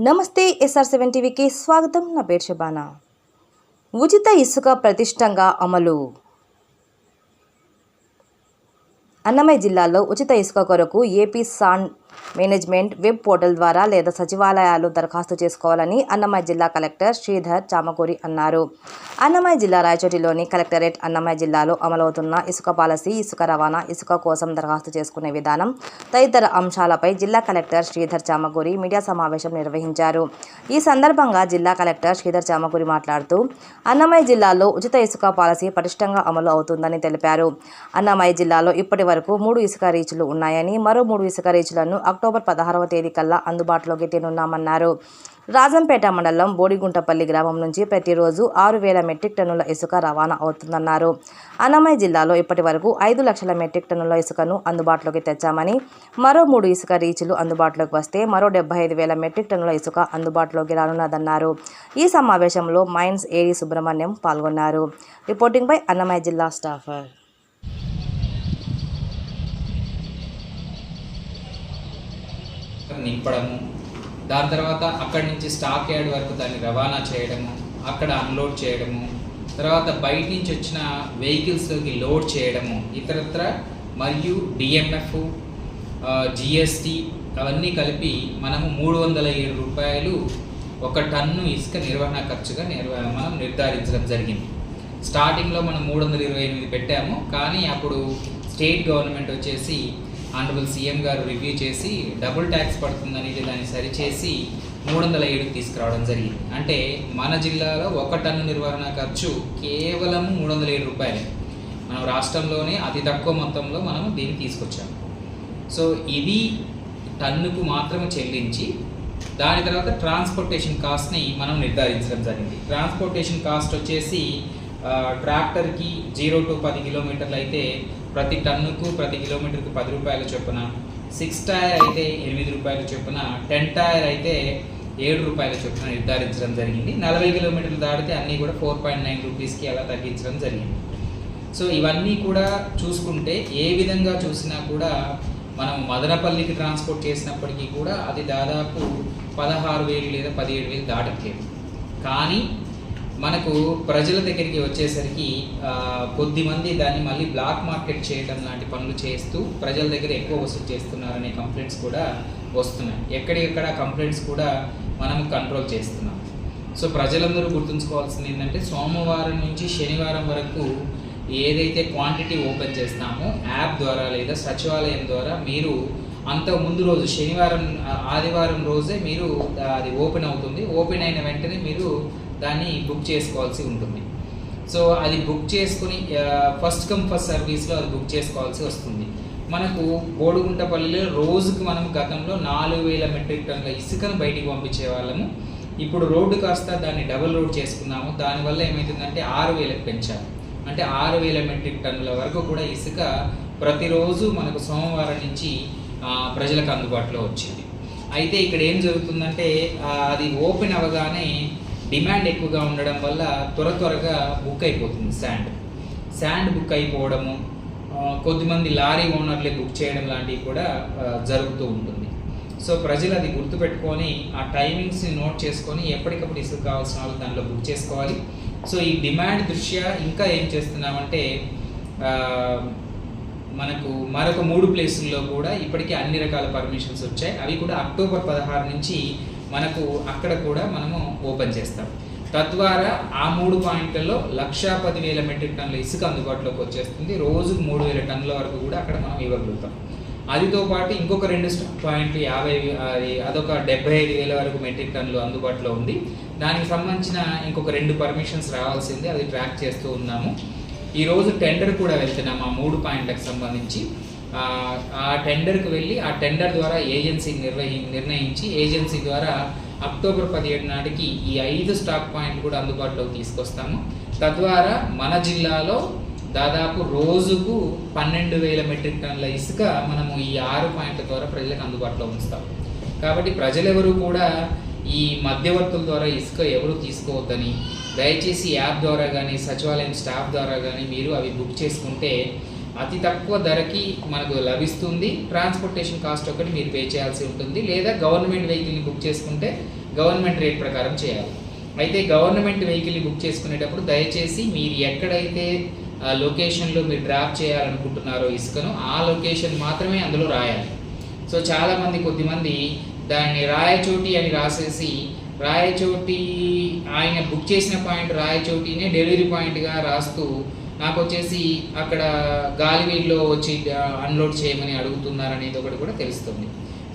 నమస్తే SR seven టీవీకి స్వాగతం. నా పేరు శబానా. ఉచిత ఇసుక ప్రతిష్టంగా అమలు. అన్నమయ్య జిల్లాలో ఉచిత ఇసుక కొరకు AP sand management web portal ద్వారా లేదా సచివాలయాలు దరఖాస్తు చేసుకోవాలని అన్నమయ్య జిల్లా కలెక్టర్ శ్రీధర్ చామకూరి అన్నారు. అన్నమయ్య జిల్లా రాయచోటిలోని కలెక్టరేట్ అన్నమయ్య జిల్లాలో అమలవుతున్న ఇసుక పాలసీ ఇసుక రవాణా ఇసుక కోసం దరఖాస్తు చేసుకునే విధానం తదితర అంశాలపై జిల్లా కలెక్టర్ శ్రీధర్ చామకూరి మీడియా సమావేశం నిర్వహించారు. ఈ సందర్భంగా జిల్లా కలెక్టర్ శ్రీధర్ చామకూరి మాట్లాడుతూ అన్నమయ్య జిల్లాలో ఉచిత ఇసుక పాలసీ పటిష్టంగా అమలు అవుతుందని తెలిపారు. అన్నమయ్య జిల్లాలో ఇప్పటి వరకు మూడు ఇసుక రీచ్లు ఉన్నాయని మరో మూడు ఇసుక రీచ్లను అక్టోబర్ పదహారవ తేదీ కల్లా అందుబాటులోకి తేనున్నామన్నారు. రాజంపేట మండలం బోడిగుంటపల్లి గ్రామం నుంచి ప్రతిరోజు ఆరు వేల మెట్రిక్ టన్నుల ఇసుక రవాణా అవుతుందన్నారు. అన్నమయ్య జిల్లాలో ఇప్పటి వరకు ఐదు లక్షల మెట్రిక్ టన్నుల ఇసుకను అందుబాటులోకి తెచ్చామని మరో మూడు ఇసుక రీచ్లు అందుబాటులోకి వస్తే మరో డెబ్బై ఐదు వేల మెట్రిక్ టన్నుల ఇసుక అందుబాటులోకి రానున్నదన్నారు. ఈ సమావేశంలో మైన్స్ ఏడి సుబ్రహ్మణ్యం పాల్గొన్నారు. రిపోర్టింగ్ బై అన్నమయ్య జిల్లా స్టాఫర్. నింపడము. దాని తర్వాత అక్కడి నుంచి స్టాక్ యార్డ్ వరకు దాన్ని రవాణా చేయడము అక్కడ అన్లోడ్ చేయడము తర్వాత బయట నుంచి వచ్చిన వెహికల్స్లోకి లోడ్ చేయడము ఇతరత్ర మరియు డిఎంఎఫ్ జిఎస్టి అవన్నీ కలిపి మనము మూడు వందల ఏడు రూపాయలు ఒక టన్ను ఇసుక నిర్వహణ ఖర్చుగా నిర్వ మనం నిర్ధారించడం జరిగింది. స్టార్టింగ్లో మనం మూడు వందల ఇరవై ఎనిమిది పెట్టాము కానీ అప్పుడు స్టేట్ గవర్నమెంట్ వచ్చేసి ఆనరబుల్ సీఎం గారు రివ్యూ చేసి డబుల్ ట్యాక్స్ పడుతుంది అనేది దాన్ని సరిచేసి మూడు వందల ఏడుకి తీసుకురావడం జరిగింది. అంటే మన జిల్లాలో ఒక టన్ను నిర్వహణ ఖర్చు కేవలం మూడు వందల ఏడు రూపాయలే. మనం రాష్ట్రంలోనే అతి తక్కువ మొత్తంలో మనం దీన్ని తీసుకొచ్చాము. సో ఇది టన్నుకు మాత్రమే చెల్లించి దాని తర్వాత ట్రాన్స్పోర్టేషన్ కాస్ట్ని మనం నిర్ధారించడం జరిగింది. ట్రాన్స్పోర్టేషన్ కాస్ట్ వచ్చేసి ట్రాక్టర్కి జీరో టు పది కిలోమీటర్లు అయితే ప్రతి టన్నుకు ప్రతి కిలోమీటర్కు పది రూపాయల చొప్పున సిక్స్ టైర్ అయితే ఎనిమిది రూపాయల చొప్పున టెన్ టైర్ అయితే ఏడు రూపాయల చొప్పున నిర్ధారించడం జరిగింది. నలభై కిలోమీటర్లు దాటితే అన్నీ కూడా ఫోర్ పాయింట్ నైన్ రూపీస్కి అలా తగ్గించడం జరిగింది. సో ఇవన్నీ కూడా చూసుకుంటే ఏ విధంగా చూసినా కూడా మనం మదనపల్లికి ట్రాన్స్పోర్ట్ చేసినప్పటికీ కూడా అది దాదాపు పదహారు వేలు లేదా పదిహేడు వేలు దాటట్లేదు కానీ మనకు ప్రజల దగ్గరికి వచ్చేసరికి కొద్దిమంది దాన్ని మళ్ళీ బ్లాక్ మార్కెట్ చేయడం లాంటి పనులు చేస్తూ ప్రజల దగ్గర ఎక్కువ వసూలు చేస్తున్నారనే కంప్లైంట్స్ కూడా వస్తున్నాయి. ఎక్కడెక్కడ కంప్లైంట్స్ కూడా మనం కంట్రోల్ చేస్తున్నాం. సో ప్రజలందరూ గుర్తుంచుకోవాల్సింది ఏంటంటే సోమవారం నుంచి శనివారం వరకు ఏదైతే క్వాంటిటీ ఓపెన్ చేస్తామో యాప్ ద్వారా లేదా సచివాలయం ద్వారా మీరు అంతకు ముందు రోజు శనివారం ఆదివారం రోజే మీరు అది ఓపెన్ అవుతుంది. ఓపెన్ అయిన వెంటనే మీరు దాన్ని బుక్ చేసుకోవాల్సి ఉంటుంది. సో అది బుక్ చేసుకుని ఫస్ట్ కమ్ ఫస్ట్ సర్వీస్లో అది బుక్ చేసుకోవాల్సి వస్తుంది. మనకు బోడుగుంటపల్లిలో రోజుకు మనం గతంలో నాలుగు వేల మెట్రిక్ టన్నుల ఇసుకను బయటికి పంపించే వాళ్ళము. ఇప్పుడు రోడ్డు కాస్త దాన్ని డబుల్ రోడ్ చేసుకున్నాము. దానివల్ల ఏమవుతుందంటే ఆరు వేలకు పెంచాము అంటే ఆరు వేల మెట్రిక్ టన్నుల వరకు కూడా ఇసుక ప్రతిరోజు మనకు సోమవారం నుంచి ప్రజలకు అందుబాటులో వచ్చింది. అయితే ఇక్కడ ఏం జరుగుతుందంటే అది ఓపెన్ అవ్వగానే డిమాండ్ ఎక్కువగా ఉండడం వల్ల త్వర త్వరగా బుక్ అయిపోతుంది శాండ్. శాండ్ బుక్ అయిపోవడము కొద్దిమంది లారీ ఓనర్లే బుక్ చేయడం లాంటివి కూడా జరుగుతూ ఉంటుంది. సో ప్రజలు అది గుర్తుపెట్టుకొని ఆ టైమింగ్స్ని నోట్ చేసుకొని ఎప్పటికప్పుడు ఇసుక కావాల్సిన వాళ్ళు దాంట్లో బుక్ చేసుకోవాలి. సో ఈ డిమాండ్ దృష్ట్యా ఇంకా ఏం చేస్తున్నామంటే మనకు మరొక మూడు ప్లేసుల్లో కూడా ఇప్పటికే అన్ని రకాల పర్మిషన్స్ వచ్చాయి. అవి కూడా అక్టోబర్ పదహారు నుంచి మనకు అక్కడ కూడా మనము ఓపెన్ చేస్తాం. తద్వారా ఆ మూడు పాయింట్లలో లక్షా పదివేల మెట్రిక్ టన్నుల ఇసుక అందుబాటులోకి వచ్చేస్తుంది. రోజుకు మూడు వేల టన్నుల వరకు కూడా అక్కడ మనం ఇవ్వగలుగుతాం. అదితో పాటు ఇంకొక రెండు పాయింట్లు యాభై అది అదొక డెబ్బై ఐదు వేల వరకు మెట్రిక్ టన్నులు అందుబాటులో ఉంది. దానికి సంబంధించిన ఇంకొక రెండు పర్మిషన్స్ రావాల్సింది అది ట్రాక్ చేస్తూ ఉన్నాము. ఈ రోజు టెండర్ కూడా వెళ్తున్నాం ఆ మూడు పాయింట్లకు సంబంధించి. ఆ, ఆ టెండర్కి వెళ్ళి ఆ టెండర్ ద్వారా ఏజెన్సీ నిర్వహి నిర్ణయించి ఏజెన్సీ ద్వారా అక్టోబర్ పదిహేడు నాటికి ఈ ఐదు స్టాక్ పాయింట్లు కూడా అందుబాటులోకి తీసుకొస్తాము. తద్వారా మన జిల్లాలో దాదాపు రోజుకు పన్నెండు వేల మెట్రిక్ టన్నుల ఇసుక మనము ఈ ఆరు పాయింట్ల ద్వారా ప్రజలకు అందుబాటులో ఉంచుతాం. కాబట్టి ప్రజలెవరూ కూడా ఈ మధ్యవర్తుల ద్వారా ఇసుక ఎవరు తీసుకోవద్దని దయచేసి యాప్ ద్వారా కానీ సచివాలయం స్టాఫ్ ద్వారా కానీ మీరు అవి బుక్ చేసుకుంటే అతి తక్కువ ధరకి మనకు లభిస్తుంది. ట్రాన్స్పోర్టేషన్ కాస్ట్ ఒకటి మీరు పే చేయాల్సి ఉంటుంది. లేదా గవర్నమెంట్ వెహికల్ని బుక్ చేసుకుంటే గవర్నమెంట్ రేట్ ప్రకారం చేయాలి. అయితే గవర్నమెంట్ వెహికల్ని బుక్ చేసుకునేటప్పుడు దయచేసి మీరు ఎక్కడైతే ఆ లొకేషన్లో మీరు డ్రాప్ చేయాలనుకుంటున్నారో ఇసుకను ఆ లొకేషన్ మాత్రమే అందులో రాయాలి. సో చాలామంది కొద్దిమంది దాన్ని రాయచోటి అని రాసేసి రాయచోటి ఆయన బుక్ చేసిన పాయింట్ రాయచోటినే డెలివరీ పాయింట్గా రాస్తూ నాకు వచ్చేసి అక్కడ గాలివీడిలో వచ్చి అన్లోడ్ చేయమని అడుగుతున్నారు అనేది ఒకటి కూడా తెలుస్తుంది.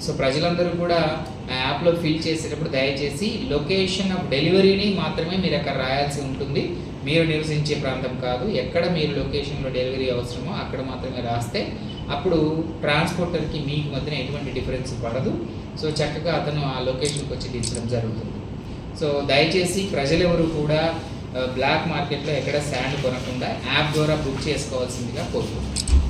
సో ప్రజలందరూ కూడా ఆ యాప్లో ఫిల్ చేసేటప్పుడు దయచేసి లొకేషన్ ఆఫ్ డెలివరీని మాత్రమే మీరు అక్కడ రాయాల్సి ఉంటుంది. మీరు నివసించే ప్రాంతం కాదు. ఎక్కడ మీరు లొకేషన్లో డెలివరీ అవసరమో అక్కడ మాత్రమే రాస్తే అప్పుడు ట్రాన్స్పోర్టర్కి మీకు మధ్యన ఎటువంటి డిఫరెన్స్ పడదు. సో చక్కగా అతను ఆ లొకేషన్కి వచ్చి దించడం జరుగుతుంది. సో దయచేసి ప్రజలెవరు కూడా బ్లాక్ మార్కెట్లో ఎక్కడ శాండ్ కొనకుండా యాప్ ద్వారా బుక్ చేసుకోవాల్సిందిగా కోరుకుంటున్నాను.